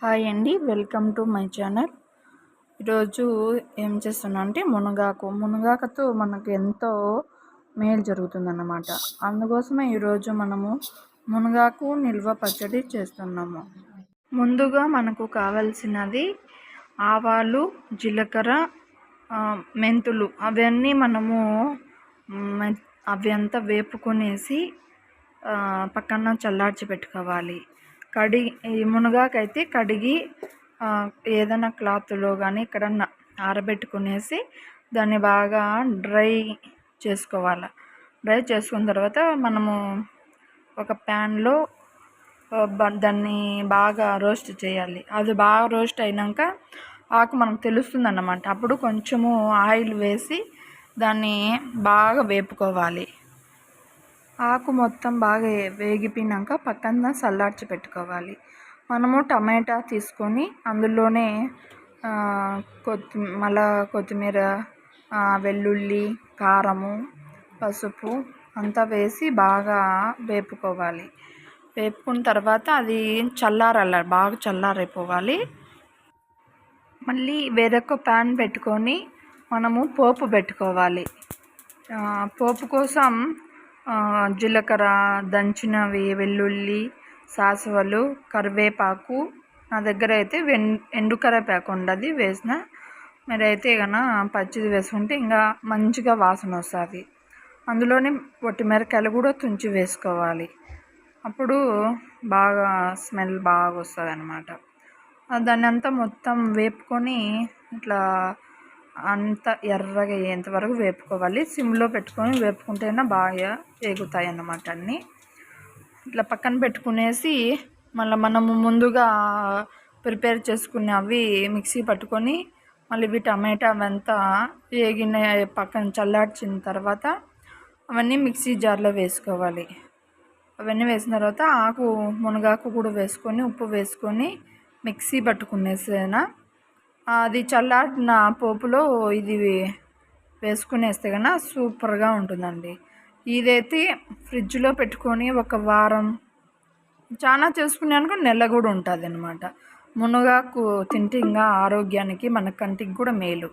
Hi అండి welcome to my channel. ఈరోజు ఏం చేస్తున్నా అంటే మునగాకు. మునగాకుతో మనకు ఎంతో మేలు జరుగుతుందన్నమాట. అందుకోసమే ఈరోజు మనము మునగాకు నిల్వ పచ్చడి చేస్తున్నాము. ముందుగా మనకు కావాల్సినది ఆవాలు జీలకర్ర మెంతులు. అవన్నీ మనము అవి అంతా వేపుకొనేసి పక్కన చల్లార్చి పెట్టుకోవాలి. కడిగి ఈ మునగాకైతే కడిగి ఏదైనా క్లాత్లో కానీ ఎక్కడన్నా ఆరబెట్టుకునేసి దాన్ని బాగా డ్రై చేసుకోవాలి. డ్రై చేసుకున్న తర్వాత మనము ఒక ప్యాన్లో దాన్ని బాగా రోస్ట్ చేయాలి. అది బాగా రోస్ట్ అయినాక ఆకు మనకు తెలుస్తుంది అన్నమాట అప్పుడు కొంచెము ఆయిల్ వేసి దాన్ని బాగా వేపుకోవాలి. ఆకు మొత్తం బాగా వేగిపోయినాక పక్కన చల్లార్చి పెట్టుకోవాలి. మనము టమాటా తీసుకొని అందులోనే కొత్తి మళ్ళా కొత్తిమీర వెల్లుల్లి కారము పసుపు అంతా వేసి బాగా వేపుకోవాలి. వేపుకున్న తర్వాత అది చల్లారాలి బాగా చల్లారైపోవాలి. మళ్ళీ వేరొక ప్యాన్ పెట్టుకొని మనము పోపు పెట్టుకోవాలి. పోపు కోసం జీలకర్ర దంచినవి వెల్లుల్లి సాసవలు కరివేపాకు. నా దగ్గర అయితే వెన్ ఎండు కరివేపాకు ఉండదు వేసిన. మీరైతే కన్నా పచ్చిది వేసుకుంటే ఇంకా మంచిగా వాసన వస్తుంది. అందులోనే మిరకాయలు కూడా తుంచి వేసుకోవాలి. అప్పుడు బాగా స్మెల్ బాగా వస్తుంది అనమాట దాన్ని అంతా మొత్తం వేపుకొని ఇట్లా అంత ఎర్రగా అయ్యేంత వరకు వేపుకోవాలి. సిమ్లో పెట్టుకొని వేపుకుంటేనే బాగా వేగుతాయి అన్నమాట అన్నీ. ఇట్లా పక్కన పెట్టుకునేసి మళ్ళీ మనము ముందుగా ప్రిపేర్ చేసుకునే అవి మిక్సీ పట్టుకొని మళ్ళీ ఇవి టమాటా అవంతా వేగిన పక్కన చల్లార్చిన తర్వాత అవన్నీ మిక్సీ జార్లో వేసుకోవాలి. అవన్నీ వేసిన తర్వాత ఆకు మునగాకు కూడా వేసుకొని ఉప్పు వేసుకొని మిక్సీ పట్టుకునేసేనా? అది చల్లారిన పోపులో ఇది వేసుకునేస్తే కన్నా సూపర్గా ఉంటుందండి. ఇదైతే ఫ్రిడ్జ్లో పెట్టుకొని ఒక వారం చాలా చేసుకున్నాను నెల కూడా ఉంటుంది అనమాట మునగాకు తింటే ఇంకా ఆరోగ్యానికి మన కంటికి కూడా మేలు.